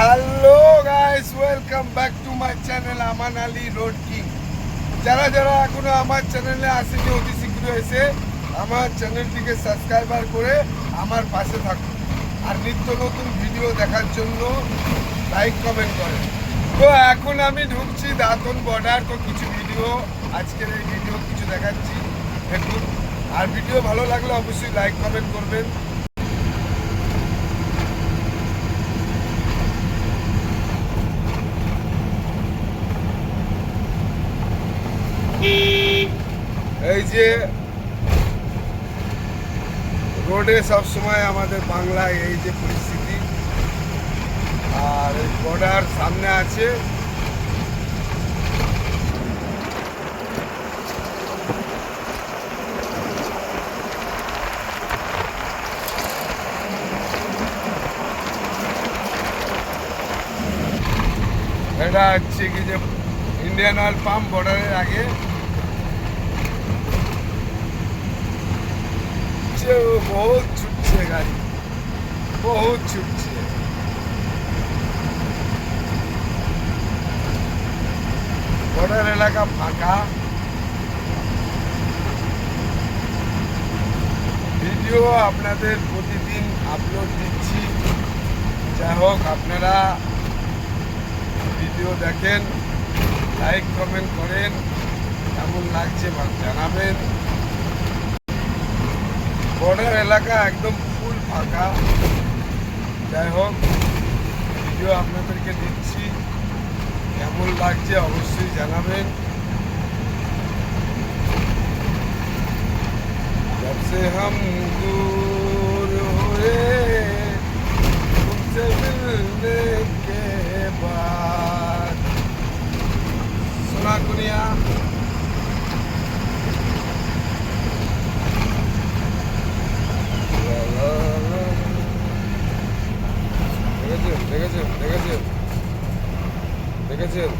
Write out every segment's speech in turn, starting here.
Hello guys welcome back to my channel Aman Ali road king যারা যারা এখনও আমার চ্যানেলে আসেনি, অতি শীঘ্র এসে আমার চ্যানেলটিকে সাবস্ক্রাইবার করে আমার পাশে থাকুন। আর নিত্য নতুন ভিডিও দেখার জন্য লাইক কমেন্ট করেন তো এখন আমি ঢুকছি দাঁতন বর্ডার তো কিছু ভিডিও আজকের এই ভিডিও কিছু দেখাচ্ছি। দেখুন, আর ভিডিও ভালো লাগলে অবশ্যই লাইক কমেন্ট করবেন। এই যে রোডে সব সময় আমাদের বাংলায় এই যে পরিস্থিতি, আর বর্ডার সামনে আছে। এটা হচ্ছে কি যে ইন্ডিয়ান অয়েল পাম্প বর্ডারের আগে যে বহুত ছুটছে গাড়ি। বহুত ছুটছে। বর্ডার এলাকা ফাঁকা। ভিডিও আপনাদের প্রতিদিন আপলোড দিচ্ছি। যাই হোক, আপনারা ভিডিও দেখেন, লাইক, কমেন্ট করেন। কেমন লাগছে জানাবেন। বর্ডার এলাকা একদম ফুল ফাঁকা যাই হোক ভিডিও আপনাদেরকে দিচ্ছি কেমন লাগছে অবশ্যই জানাবেন जब से हम দেখেছেন দেখেছেন দেখেছেন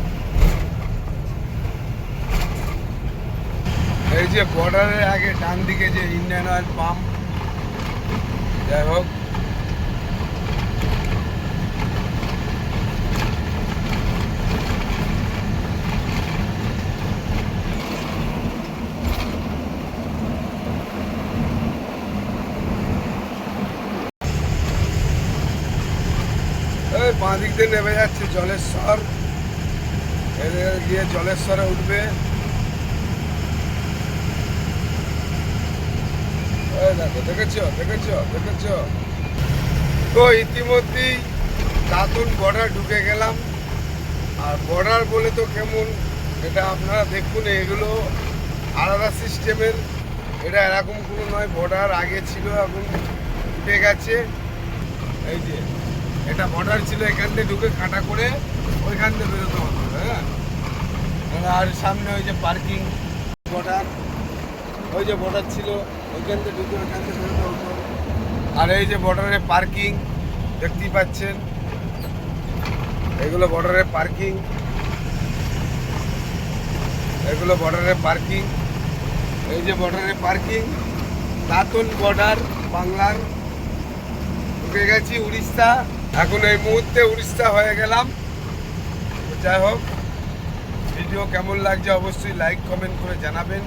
এই যে বর্ডারের আগে ডান দিকে যে ইন্ডিয়ান অয়েল পাম্প যাই হোক এই বাঁ দিয়ে নেমে যাচ্ছে, জলেশ্বর। গিয়ে জলেশ্বরে উঠবে। দেখো, দেখেছ দেখেছ দেখেছ? তো ইতিমধ্যেই দাঁতন বর্ডার ঢুকে গেলাম। আর বর্ডার বলে তো কেমন, এটা আপনারা দেখুন, এগুলো আলাদা সিস্টেমের এটা এরকম কোনো নয় বর্ডার আগে ছিল, এখন উঠে গেছে। এই যে এটা বর্ডার ছিল, এখান থেকে ঢুকে কাটা করে ওইখান থেকে বেরোতে হতো হ্যাঁ আর সামনে ওই যে পার্কিং বর্ডার ওই যে বর্ডার ছিল, ওইখান থেকে ঢুকে ওইখান থেকে বেরোতে হতো। আর এই যে বর্ডারে পার্কিং দেখতেই পাচ্ছেন? এগুলো বর্ডারে পার্কিং এগুলো বর্ডারে পার্কিং এই যে বর্ডারে পার্কিং দাঁতন বর্ডার বাংলার, ঢুকে গেছি উড়িষ্যা। এখন এই মুহূর্তে উড়িষ্যা হয়ে গেলাম। যাই হোক, ভিডিও কেমন লাগছে অবশ্যই লাইক কমেন্ট করে জানাবেন।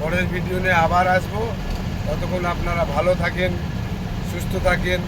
পরের ভিডিও নিয়ে আবার আসব। ততক্ষণ আপনারা ভালো থাকেন, সুস্থ থাকেন।